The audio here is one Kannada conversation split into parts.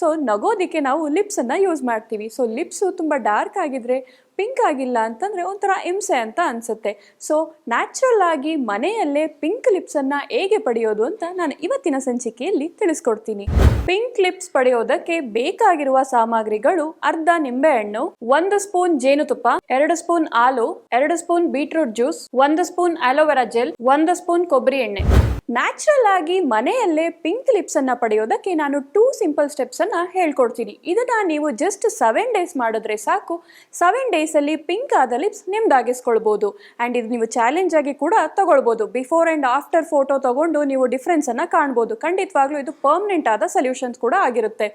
ಸೊ ನಗೋದಕ್ಕೆ ನಾವು ಲಿಪ್ಸನ್ನು ಯೂಸ್ ಮಾಡ್ತೀವಿ. ಸೊ ಲಿಪ್ಸು ತುಂಬ ಡಾರ್ಕ್ ಆಗಿದ್ರೆ ಪಿಂಕ್ ಆಗಿಲ್ಲ ಅಂತಂದರೆ ಒಂಥರ ಹಿಂಸೆ ಅಂತ ಅನಿಸುತ್ತೆ. ಸೊ ನ್ಯಾಚುರಲ್ ಆಗಿ ಮನೆಯಲ್ಲೇ ಪಿಂಕ್ ಲಿಪ್ಸನ್ನು ಹೇಗೆ ಪಡೆಯೋದು ಅಂತ ನಾನು ಇವತ್ತಿನ ಸಂಚಿಕೆಯಲ್ಲಿ ತಿಳಿಸ್ಕೊಡ್ತೀನಿ. ಪಿಂಕ್ ಲಿಪ್ಸ್ ಪಡೆಯೋದಕ್ಕೆ ಬೇಕಾಗಿರುವ ಸಾಮಗ್ರಿಗಳು ಅರ್ಧ ನಿಂಬೆಹಣ್ಣು ಒಂದು ಸ್ಪೂನ್ ಜೇನುತುಪ್ಪ ಎರಡು ಸ್ಪೂನ್ ಹಾಲು, ಎರಡು ಸ್ಪೂನ್ ಬೀಟ್ರೂಟ್ ಜ್ಯೂಸ್ ಒಂದು ಸ್ಪೂನ್ ಆಲೋವೆರಾ ಜೆಲ್ ಒಂದು ಸ್ಪೂನ್ ಕೊಬ್ಬರಿ ಎಣ್ಣೆ. ನ್ಯಾಚುರಲ್ ಆಗಿ ಮನೆಯಲ್ಲೇ ಪಿಂಕ್ ಲಿಪ್ಸ್ ಅನ್ನ ಪಡೆಯೋದಕ್ಕೆ ನಾನು ಟೂ ಸಿಂಪಲ್ ಸ್ಟೆಪ್ಸ್ ಅನ್ನ ಹೇಳ್ಕೊಡ್ತೀನಿ. ಇದನ್ನ ನೀವು ಜಸ್ಟ್ ಸೆವೆನ್ ಡೇಸ್ ಮಾಡಿದ್ರೆ ಸಾಕು. ಸೆವೆನ್ ಡೇಸ್ ಅಲ್ಲಿ ಪಿಂಕ್ ಆದ ಲಿಪ್ಸ್ ನಿಮ್ದಾಗಿಸ್ಕೊಳ್ಬಹುದು ಅಂಡ್ ಇದು ನೀವು ಚಾಲೆಂಜ್ ಆಗಿ ಕೂಡ ತಗೊಳ್ಬಹುದು ಬಿಫೋರ್ ಅಂಡ್ ಆಫ್ಟರ್ ಫೋಟೋ ತಗೊಂಡು ನೀವು ಡಿಫ್ರೆನ್ಸ್ ಅನ್ನ ಕಾಣ್ಬೋದು. ಖಂಡಿತವಾಗ್ಲೂ ಇದು ಪರ್ಮನೆಂಟ್ ಆದ ಸೊಲ್ಯೂಷನ್ಸ್ ಕೂಡ ಆಗಿರುತ್ತೆ.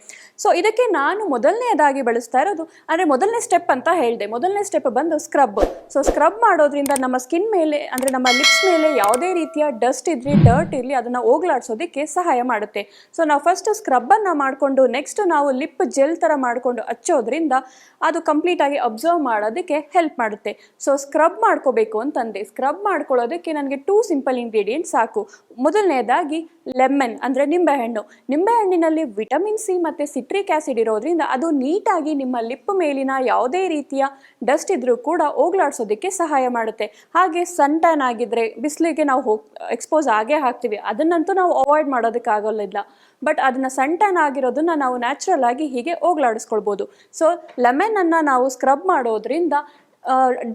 ಸೊ ಇದಕ್ಕೆ ನಾನು ಮೊದಲನೇದಾಗಿ ಬಳಸ್ತಾ ಇರೋದು ಅಂದ್ರೆ ಮೊದಲನೇ ಸ್ಟೆಪ್ ಅಂತ ಹೇಳಿದೆ. ಮೊದಲನೇ ಸ್ಟೆಪ್ ಬಂದು ಸ್ಕ್ರಬ್ ಸೊ ಸ್ಕ್ರಬ್ ಮಾಡೋದ್ರಿಂದ ನಮ್ಮ ಸ್ಕಿನ್ ಮೇಲೆ ಅಂದ್ರೆ ನಮ್ಮ ಲಿಪ್ಸ್ ಮೇಲೆ ಯಾವುದೇ ರೀತಿಯ ಡಸ್ಟ್ ಇದ್ರೆ ಡರ್ಟ್ ಇರಲಿ, ಅದನ್ನ ಹೋಗ್ಲಾಡ್ಸೋದಕ್ಕೆ ಸಹಾಯ ಮಾಡುತ್ತೆ. ಸೊ ನಾವು ಫಸ್ಟ್ ಸ್ಕ್ರಬ್ಬನ್ನು ಮಾಡಿಕೊಂಡು ನೆಕ್ಸ್ಟ್ ನಾವು ಲಿಪ್ ಜೆಲ್ ಥರ ಮಾಡಿಕೊಂಡು ಹಚ್ಚೋದ್ರಿಂದ ಅದು ಕಂಪ್ಲೀಟಾಗಿ ಅಬ್ಸರ್ವ್ ಮಾಡೋದಕ್ಕೆ ಹೆಲ್ಪ್ ಮಾಡುತ್ತೆ. ಸೊ ಸ್ಕ್ರಬ್ ಮಾಡ್ಕೋಬೇಕು ಅಂತಂದೆ. ಸ್ಕ್ರಬ್ ಮಾಡ್ಕೊಳ್ಳೋದಕ್ಕೆ ನನಗೆ ಟೂ ಸಿಂಪಲ್ ಇಂಗ್ರೀಡಿಯೆಂಟ್ ಸಾಕು. ಮೊದಲನೇದಾಗಿ ಲೆಮನ್ ಅಂದರೆ ನಿಂಬೆಹಣ್ಣು. ನಿಂಬೆಹಣ್ಣಿನಲ್ಲಿ ವಿಟಮಿನ್ ಸಿ ಮತ್ತು ಸಿಟ್ರಿಕ್ ಆ್ಯಸಿಡ್ ಇರೋದ್ರಿಂದ ಅದು ನೀಟಾಗಿ ನಿಮ್ಮ ಲಿಪ್ ಮೇಲಿನ ಯಾವುದೇ ರೀತಿಯ ಡಸ್ಟ್ ಇದ್ದರೂ ಕೂಡ ಹೋಗ್ಲಾಡ್ಸೋದಕ್ಕೆ ಸಹಾಯ ಮಾಡುತ್ತೆ. ಹಾಗೆ ಸನ್ ಟ್ಯಾನ್ ಆಗಿದ್ರೆ ಬಿಸಿಲಿಗೆ ನಾವು ಹೋಗ್ ಎಕ್ಸ್ಪೋಸ್ ಆಗೇ ಹಾಕ್ತೀವಿ. ಅದನ್ನಂತೂ ನಾವು ಅವಾಯ್ಡ್ ಮಾಡೋದಕ್ಕಾಗೋಲ್ಲ ಬಟ್ ಅದನ್ನು ಸನ್ ಟ್ಯಾನ್ ಆಗಿರೋದನ್ನ ನಾವು ನ್ಯಾಚುರಲ್ ಆಗಿ ಹೀಗೆ ಹೋಗ್ಲಾಡಿಸ್ಕೊಳ್ಬೋದು. ಸೊ ಲೆಮನನ್ನು ನಾವು ಸ್ಕ್ರಬ್ ಮಾಡೋದ್ರಿಂದ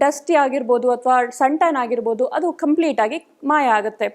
ಡಸ್ಟಿ ಆಗಿರ್ಬೋದು ಅಥವಾ ಸನ್ ಆಗಿರ್ಬೋದು ಅದು ಕಂಪ್ಲೀಟಾಗಿ ಮಾಯ ಆಗುತ್ತೆ.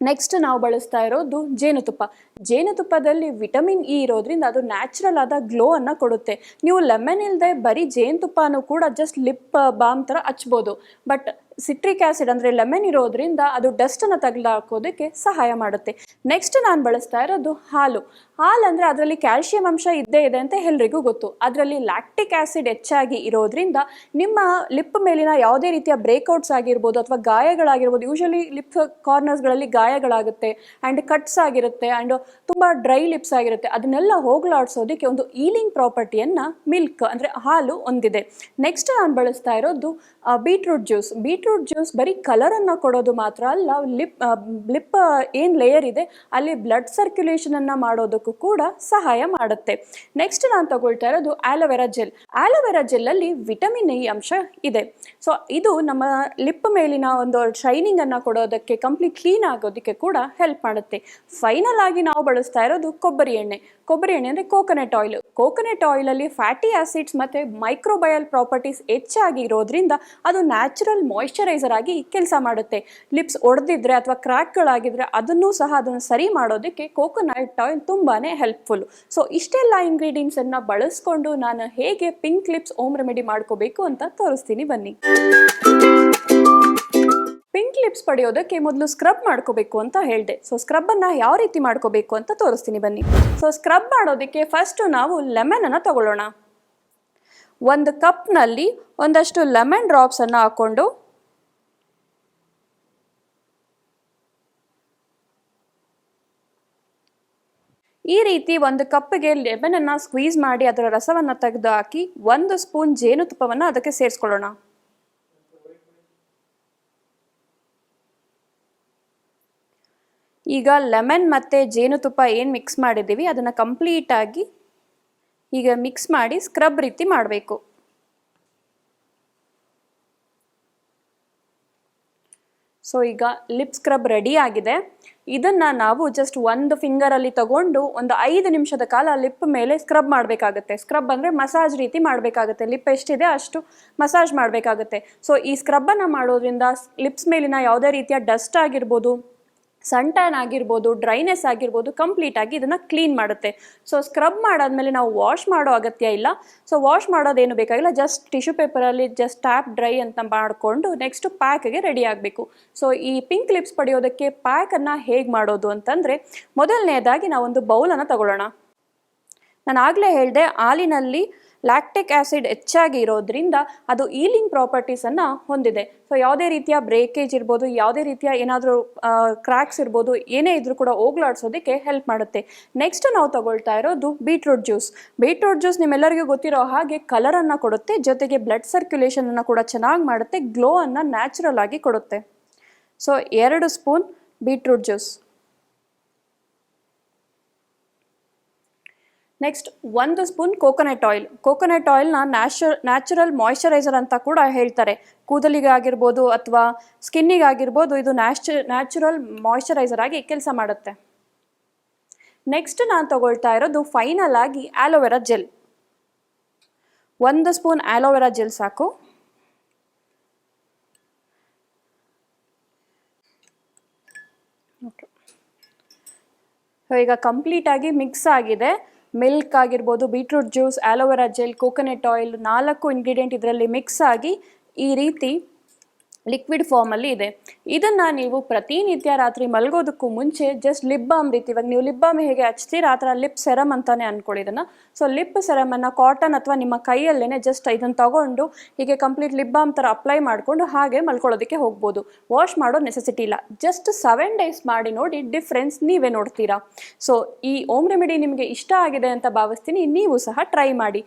ನೆಕ್ಸ್ಟ್ ನಾವು ಬಳಸ್ತಾ ಇರೋದು ಜೇನುತುಪ್ಪ. ಜೇನುತುಪ್ಪದಲ್ಲಿ ವಿಟಮಿನ್ ಇ ಇರೋದ್ರಿಂದ ಅದು ನ್ಯಾಚುರಲ್ ಆದ ಗ್ಲೋ ಅನ್ನ ಕೊಡುತ್ತೆ. ನೀವು ಲೆಮನ್ ಇಲ್ಲದೆ ಬರೀ ಜೇನುತುಪ್ಪನೂ ಕೂಡ ಜಸ್ಟ್ ಲಿಪ್ ಬಾಮ್ ಥರ ಹಚ್ಬೋದು. ಬಟ್ ಸಿಟ್ರಿಕ್ ಆ್ಯಸಿಡ್ ಅಂದರೆ ಲೆಮನ್ ಇರೋದ್ರಿಂದ ಅದು ಡಸ್ಟನ್ನು ತೆಗೆದುಹಾಕೋದಕ್ಕೆ ಸಹಾಯ ಮಾಡುತ್ತೆ. ನೆಕ್ಸ್ಟ್ ನಾನು ಬಳಸ್ತಾ ಇರೋದು ಹಾಲು. ಹಾಲು ಅಂದರೆ ಅದರಲ್ಲಿ ಕ್ಯಾಲ್ಶಿಯಂ ಅಂಶ ಇದ್ದೇ ಇದೆ ಅಂತ ಎಲ್ರಿಗೂ ಗೊತ್ತು. ಅದರಲ್ಲಿ ಲ್ಯಾಕ್ಟಿಕ್ ಆ್ಯಸಿಡ್ ಹೆಚ್ಚಾಗಿ ಇರೋದ್ರಿಂದ ನಿಮ್ಮ ಲಿಪ್ ಮೇಲಿನ ಯಾವುದೇ ರೀತಿಯ ಬ್ರೇಕ್ಔಟ್ಸ್ ಆಗಿರ್ಬೋದು ಅಥವಾ ಗಾಯಗಳಾಗಿರ್ಬೋದು ಯೂಶಲಿ ಲಿಪ್ ಕಾರ್ನರ್ಸ್ಗಳಲ್ಲಿ ಗಾಯಗಳಾಗುತ್ತೆ ಆ್ಯಂಡ್ ಕಟ್ಸ್ ಆಗಿರುತ್ತೆ ಆ್ಯಂಡ್ ತುಂಬ ಡ್ರೈ ಲಿಪ್ಸ್ ಆಗಿರುತ್ತೆ. ಅದನ್ನೆಲ್ಲ ಹೋಗ್ಲಾಡ್ಸೋದಕ್ಕೆ ಒಂದು ಈಲಿಂಗ್ ಪ್ರಾಪರ್ಟಿಯನ್ನು ಮಿಲ್ಕ್ ಅಂದರೆ ಹಾಲು ಹೊಂದಿದೆ. ನೆಕ್ಸ್ಟ್ ನಾನು ಬಳಸ್ತಾ ಇರೋದು ಬೀಟ್ರೂಟ್ ಜ್ಯೂಸ್ ಬೀಟ್ರೂಟ್ ಜ್ಯೂಸ್ ಬರೀ ಕಲರನ್ನು ಕೊಡೋದು ಮಾತ್ರ ಅಲ್ಲ, ಲಿಪ್ ಲಿಪ್ ಏನು ಲೇಯರ್ ಇದೆ, ಅಲ್ಲಿ ಬ್ಲಡ್ ಸರ್ಕ್ಯುಲೇಷನನ್ನು ಮಾಡೋದಕ್ಕೂ ಕೂಡ ಸಹಾಯ ಮಾಡುತ್ತೆ. ನೆಕ್ಸ್ಟ್ ನಾನು ತಗೊಳ್ತಾ ಇರೋದು aloe vera gel aloe vera ಜೆಲ್ಲಲ್ಲಿ vitamin E ಅಂಶ ಇದೆ. ಸೊ ಇದು ನಮ್ಮ ಲಿಪ್ ಮೇಲಿನ ಒಂದು ಶೈನಿಂಗ್ ಅನ್ನ ಕೊಡೋದಕ್ಕೆ ಕಂಪ್ಲೀಟ್ ಕ್ಲೀನ್ ಆಗೋದಕ್ಕೆ ಕೂಡ ಹೆಲ್ಪ್ ಮಾಡುತ್ತೆ. ಫೈನಲ್ ಆಗಿ ನಾವು ಬಳಸ್ತಾ ಇರೋದು ಕೊಬ್ಬರಿ ಎಣ್ಣೆ. ಕೊಬ್ಬರಿ ಎಣ್ಣೆ ಅಂದರೆ ಕೋಕೋನಟ್ ಆಯಿಲ್ ಕೋಕೋನಟ್ ಆಯಿಲಲ್ಲಿ ಫ್ಯಾಟಿ ಆಸಿಡ್ಸ್ ಮತ್ತು ಮೈಕ್ರೋಬಯಲ್ ಪ್ರಾಪರ್ಟೀಸ್ ಹೆಚ್ಚಾಗಿ ಇರೋದ್ರಿಂದ ಅದು ನ್ಯಾಚುರಲ್ ಮಾಯಿಶ್ಚರೈಸರ್ ಆಗಿ ಕೆಲಸ ಮಾಡುತ್ತೆ. ಲಿಪ್ಸ್ ಒಡೆದಿದ್ರೆ ಅಥವಾ ಕ್ರ್ಯಾಕ್ಗಳಾಗಿದ್ರೆ ಅದನ್ನೂ ಸಹ ಅದನ್ನು ಸರಿ ಮಾಡೋದಕ್ಕೆ ಕೋಕೋನಟ್ ಆಯಿಲ್ ತುಂಬಾ ಹೆಲ್ಪ್ಫುಲ್ ಸೊ ಇಷ್ಟೆಲ್ಲ ಇಂಗ್ರೀಡಿಯೆಂಟ್ಸನ್ನು ಬಳಸ್ಕೊಂಡು ನಾನು ಹೇಗೆ ಪಿಂಕ್ ಲಿಪ್ಸ್ ಓಮ್ ರೆಮಿಡಿ ಮಾಡ್ಕೋಬೇಕು ಅಂತ ತೋರಿಸ್ತೀನಿ ಬನ್ನಿ. ಪಿಂಕ್ ಲಿಪ್ಸ್ ಪಡೆಯೋದಕ್ಕೆ ಮೊದಲು ಸ್ಕ್ರಬ್ ಮಾಡ್ಕೋಬೇಕು ಅಂತ ಹೇಳಿದೆ. ಸೊ ಸ್ಕ್ರಬ್ಬನ್ನು ಯಾವ ರೀತಿ ಮಾಡ್ಕೋಬೇಕು ಅಂತ ತೋರಿಸ್ತೀನಿ ಬನ್ನಿ. ಸೊ ಸ್ಕ್ರಬ್ ಮಾಡೋದಕ್ಕೆ ಫಸ್ಟು ನಾವು ಲೆಮನನ್ನು ತಗೊಳ್ಳೋಣ. ಒಂದು ಕಪ್ನಲ್ಲಿ ಒಂದಷ್ಟು ಲೆಮನ್ ಡ್ರಾಪ್ಸನ್ನು ಹಾಕ್ಕೊಂಡು ಈ ರೀತಿ ಒಂದು ಕಪ್ಪಿಗೆ ಲೆಮನನ್ನು ಸ್ಕ್ವೀಸ್ ಮಾಡಿ ಅದರ ರಸವನ್ನು ತೆಗೆದು ಹಾಕಿ ಒಂದು ಸ್ಪೂನ್ ಜೇನುತುಪ್ಪವನ್ನು ಅದಕ್ಕೆ ಸೇರಿಸ್ಕೊಳ್ಳೋಣ. ಈಗ ಲೆಮನ್ ಮತ್ತು ಜೇನುತುಪ್ಪ ಏನು ಮಿಕ್ಸ್ ಮಾಡಿದ್ದೀವಿ, ಅದನ್ನು ಕಂಪ್ಲೀಟಾಗಿ ಈಗ ಮಿಕ್ಸ್ ಮಾಡಿ ಸ್ಕ್ರಬ್ ರೀತಿ ಮಾಡಬೇಕು. ಸೊ ಈಗ ಲಿಪ್ ಸ್ಕ್ರಬ್ ರೆಡಿ ಆಗಿದೆ. ಇದನ್ನು ನಾವು ಜಸ್ಟ್ ಒಂದು ಫಿಂಗರಲ್ಲಿ ತಗೊಂಡು ಒಂದು ಐದು ನಿಮಿಷದ ಕಾಲ ಲಿಪ್ ಮೇಲೆ ಸ್ಕ್ರಬ್ ಮಾಡಬೇಕಾಗುತ್ತೆ. ಸ್ಕ್ರಬ್ ಅಂದರೆ ಮಸಾಜ್ ರೀತಿ ಮಾಡಬೇಕಾಗುತ್ತೆ. ಲಿಪ್ ಎಷ್ಟಿದೆ ಅಷ್ಟು ಮಸಾಜ್ ಮಾಡಬೇಕಾಗುತ್ತೆ. ಸೊ ಈ ಸ್ಕ್ರಬ್ಬನ್ನು ಮಾಡೋದ್ರಿಂದ ಲಿಪ್ಸ್ ಮೇಲಿನ ಯಾವುದೇ ರೀತಿಯ ಡಸ್ಟ್ ಆಗಿರ್ಬೋದು ಸನ್ ಆಗಿರ್ಬೋದು ಡ್ರೈನೆಸ್ ಆಗಿರ್ಬೋದು ಕಂಪ್ಲೀಟಾಗಿ ಇದನ್ನು ಕ್ಲೀನ್ ಮಾಡುತ್ತೆ. ಸೊ ಸ್ಕ್ರಬ್ ಮಾಡಾದ್ಮೇಲೆ ನಾವು ವಾಶ್ ಮಾಡೋ ಅಗತ್ಯ ಇಲ್ಲ. ಸೊ ವಾಶ್ ಮಾಡೋದೇನು ಬೇಕಾಗಿಲ್ಲ. ಜಸ್ಟ್ ಟಿಶ್ಯೂ ಪೇಪರಲ್ಲಿ ಜಸ್ಟ್ ಟ್ಯಾಪ್ ಡ್ರೈ ಅಂತ ಮಾಡಿಕೊಂಡು ನೆಕ್ಸ್ಟ್ ಪ್ಯಾಕ್ಗೆ ರೆಡಿ ಆಗಬೇಕು. ಸೊ ಈ ಪಿಂಕ್ ಲಿಪ್ಸ್ ಪಡೆಯೋದಕ್ಕೆ ಪ್ಯಾಕನ್ನು ಹೇಗೆ ಮಾಡೋದು ಅಂತಂದರೆ, ಮೊದಲನೇದಾಗಿ ನಾವೊಂದು ಬೌಲನ್ನು ತಗೊಳ್ಳೋಣ. ನಾನು ಆಗಲೇ ಹೇಳಿದೆ, ಹಾಲಿನಲ್ಲಿ ಲ್ಯಾಕ್ಟಿಕ್ ಆ್ಯಸಿಡ್ ಹೆಚ್ಚಾಗಿ ಇರೋದ್ರಿಂದ ಅದು ಈಲಿಂಗ್ ಪ್ರಾಪರ್ಟೀಸನ್ನು ಹೊಂದಿದೆ. ಸೊ ಯಾವುದೇ ರೀತಿಯ ಬ್ರೇಕೇಜ್ ಇರ್ಬೋದು, ಯಾವುದೇ ರೀತಿಯ ಏನಾದರೂ ಕ್ರ್ಯಾಕ್ಸ್ ಇರ್ಬೋದು, ಏನೇ ಇದ್ರೂ ಕೂಡ ಹೋಗ್ಲಾಡ್ಸೋದಕ್ಕೆ ಹೆಲ್ಪ್ ಮಾಡುತ್ತೆ. ನೆಕ್ಸ್ಟ್ ನಾವು ತಗೊಳ್ತಾ ಇರೋದು ಬೀಟ್ರೂಟ್ ಜ್ಯೂಸ್. ಬೀಟ್ರೂಟ್ ಜ್ಯೂಸ್ ನಿಮ್ಮೆಲ್ಲರಿಗೂ ಗೊತ್ತಿರೋ ಹಾಗೆ ಕಲರನ್ನು ಕೊಡುತ್ತೆ, ಜೊತೆಗೆ ಬ್ಲಡ್ ಸರ್ಕ್ಯುಲೇಷನನ್ನು ಕೂಡ ಚೆನ್ನಾಗಿ ಮಾಡುತ್ತೆ ಗ್ಲೋ ಅನ್ನು ನ್ಯಾಚುರಲ್ ಆಗಿ ಕೊಡುತ್ತೆ. ಸೊ ಎರಡು ಸ್ಪೂನ್ ಬೀಟ್ರೂಟ್ ಜ್ಯೂಸ್. ನೆಕ್ಸ್ಟ್ ಒಂದು ಸ್ಪೂನ್ ಕೋಕೋನಟ್ ಆಯಿಲ್ ಕೋಕೋನಟ್ ಆಯಿಲ್ನ ನ್ಯಾಚುರ್ ನ್ಯಾಚುರಲ್ ಮಾಯಿಶ್ಚರೈಸರ್ ಅಂತ ಕೂಡ ಹೇಳ್ತಾರೆ. ಕೂದಲಿಗಾಗಿರ್ಬೋದು ಅಥವಾ ಸ್ಕಿನ್ನಿಗಾಗಿರ್ಬೋದು ಇದು ನ್ಯಾಚು ನ್ಯಾಚುರಲ್ ಮಾಯಿಶ್ಚರೈಸರ್ ಆಗಿ ಕೆಲಸ ಮಾಡುತ್ತೆ. ನೆಕ್ಸ್ಟ್ ನಾನು ತಗೊಳ್ತಾ ಇರೋದು ಫೈನಲ್ ಆಗಿ ಆ್ಯಲೋವೆರಾ ಜೆಲ್ ಒಂದು ಸ್ಪೂನ್ ಆ್ಯಲೋವೆರಾ ಜೆಲ್ ಸಾಕು. ಈಗ ಕಂಪ್ಲೀಟಾಗಿ ಮಿಕ್ಸ್ ಆಗಿದೆ. ಮಿಲ್ಕ್ ಆಗಿರ್ಬೋದು, beetroot juice, aloe vera gel, coconut oil ನಾಲ್ಕು ಇಂಗ್ರೀಡಿಯೆಂಟ್ ಇದರಲ್ಲಿ ಮಿಕ್ಸ್ ಆಗಿ ಈ ರೀತಿ ಲಿಕ್ವಿಡ್ ಫಾರ್ಮಲ್ಲಿ ಇದೆ. ಇದನ್ನು ನೀವು ಪ್ರತಿನಿತ್ಯ ರಾತ್ರಿ ಮಲಗೋದಕ್ಕೂ ಮುಂಚೆ ಜಸ್ಟ್ ಲಿಪ್ ಬಾಮ್ ರೀತಿ, ಇವಾಗ ನೀವು ಲಿಪ್ ಬಾಮ್ ಹೇಗೆ ಹಚ್ತೀರ ಆ ಥರ ಲಿಪ್ ಸೆರಮ್ ಅಂತಾನೆ ಅನ್ಕೊಳ್ಳಿ ಇದನ್ನು. ಸೊ ಲಿಪ್ ಸೆರಮನ್ನು ಕಾಟನ್ ಅಥವಾ ನಿಮ್ಮ ಕೈಯಲ್ಲೇ ಜಸ್ಟ್ ಇದನ್ನು ತಗೊಂಡು ಹೀಗೆ ಕಂಪ್ಲೀಟ್ ಲಿಪ್ ಬಾಮ್ ಥರ ಅಪ್ಲೈ ಮಾಡಿಕೊಂಡು ಹಾಗೆ ಮಲ್ಕೊಳ್ಳೋದಕ್ಕೆ ಹೋಗ್ಬೋದು. ವಾಶ್ ಮಾಡೋ ನೆಸೆಸಿಟಿ ಇಲ್ಲ. ಜಸ್ಟ್ ಸೆವೆನ್ ಡೇಸ್ ಮಾಡಿ ನೋಡಿ ಡಿಫ್ರೆನ್ಸ್ ನೀವೇ ನೋಡ್ತೀರಾ. ಸೊ ಈ ಓಮ್ ರೆಮಿಡಿ ನಿಮಗೆ ಇಷ್ಟ ಆಗಿದೆ ಅಂತ ಭಾವಿಸ್ತೀನಿ. ನೀವು ಸಹ ಟ್ರೈ ಮಾಡಿ.